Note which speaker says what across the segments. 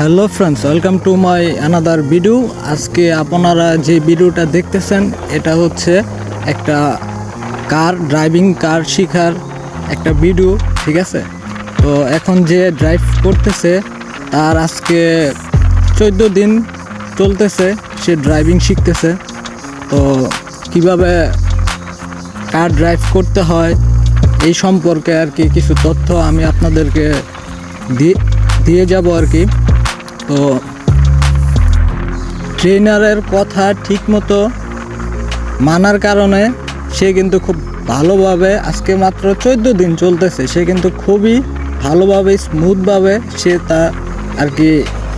Speaker 1: Hello friends, welcome to my another video. আজকে আপনারা যে ভিডিওটা দেখতেছেন, এটা হচ্ছে একটা কার, ড্রাইভিং কার শেখার একটা ভিডিও, ঠিক আছে? তো এখন যে ড্রাইভ করতেছে, তার আজকে চোদ্দ দিন চলতেছে, সে ড্রাইভিং শিখতেছে। তো কীভাবে কার ড্রাইভ করতে হয়, এই সম্পর্কে আর কি কিছু তথ্য আমি আপনাদেরকে দিয়ে দিয়ে যাব আর কি। তো ট্রেনারের কথা ঠিকমতো মানার কারণে সে কিন্তু খুব ভালোভাবে আজকে মাত্র চোদ্দ দিন চলতেছে। সে কিন্তু খুবই ভালোভাবে স্মুথভাবে সে তা আর কি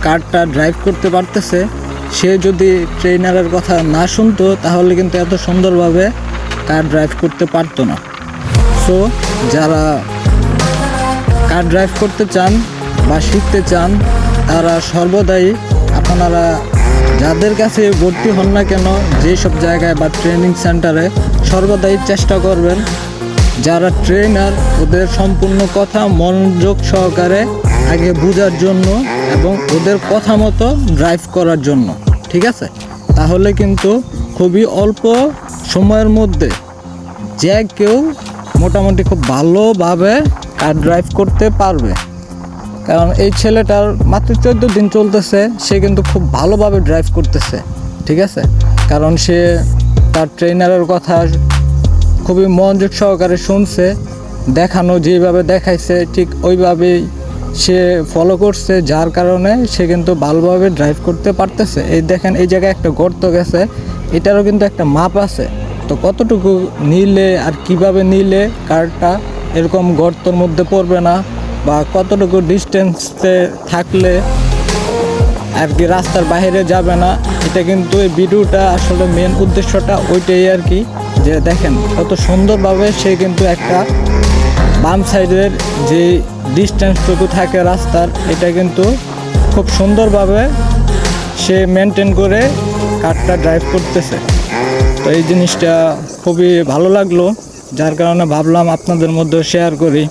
Speaker 1: কারটা ড্রাইভ করতে পারতেছে। সে যদি ট্রেনারের কথা না শুনতো, তাহলে কিন্তু এত সুন্দরভাবে কার ড্রাইভ করতে পারতো না। সো যারা কার ড্রাইভ করতে চান বা শিখতে চান তারা সর্বদাই আপনারা যাদের কাছে ভর্তি হন না কেন, যেসব জায়গায় বা ট্রেনিং সেন্টারে সর্বদাই চেষ্টা করবেন, যারা ট্রেনার ওদের সম্পূর্ণ কথা মনোযোগ সহকারে আগে বোঝার জন্য এবং ওদের কথা মতো ড্রাইভ করার জন্য, ঠিক আছে? তাহলে কিন্তু খুবই অল্প সময়ের মধ্যে যে কেউ মোটামুটি খুব ভালোভাবে কার ড্রাইভ করতে পারবে। কারণ এই ছেলেটার মাত্র চোদ্দ দিন চলতেছে, সে কিন্তু খুব ভালোভাবে ড্রাইভ করতেছে, ঠিক আছে? কারণ সে তার ট্রেনারের কথা খুবই মনোযোগ সহকারে শুনছে, দেখানো যেভাবে দেখাইছে, ঠিক ওইভাবেই সে ফলো করছে, যার কারণে সে কিন্তু ভালোভাবে ড্রাইভ করতে পারতেছে। এই দেখেন, এই জায়গায় একটা গর্ত গেছে, এটারও কিন্তু একটা মাপ আছে। তো কতটুকু নিলে আর কীভাবে নিলে কারটা এরকম গর্তর মধ্যে পড়বে না বা কতটুকু ডিস্টেন্সে থাকলে আর কি রাস্তার বাইরে যাবে না, এটা কিন্তু এই ভিডিওটা আসলে মেন উদ্দেশ্যটা ওইটাই আর কি যে দেখেন কত সুন্দরভাবে সে কিন্তু একটা বাম সাইডের যে ডিস্টেন্সটুকু থাকে রাস্তার, এটা কিন্তু খুব সুন্দরভাবে সে মেনটেন করে কারটা ড্রাইভ করতেছে। তো এই জিনিসটা খুবই ভালো লাগল, যার কারণে ভাবলাম আপনাদের মধ্যে শেয়ার করি।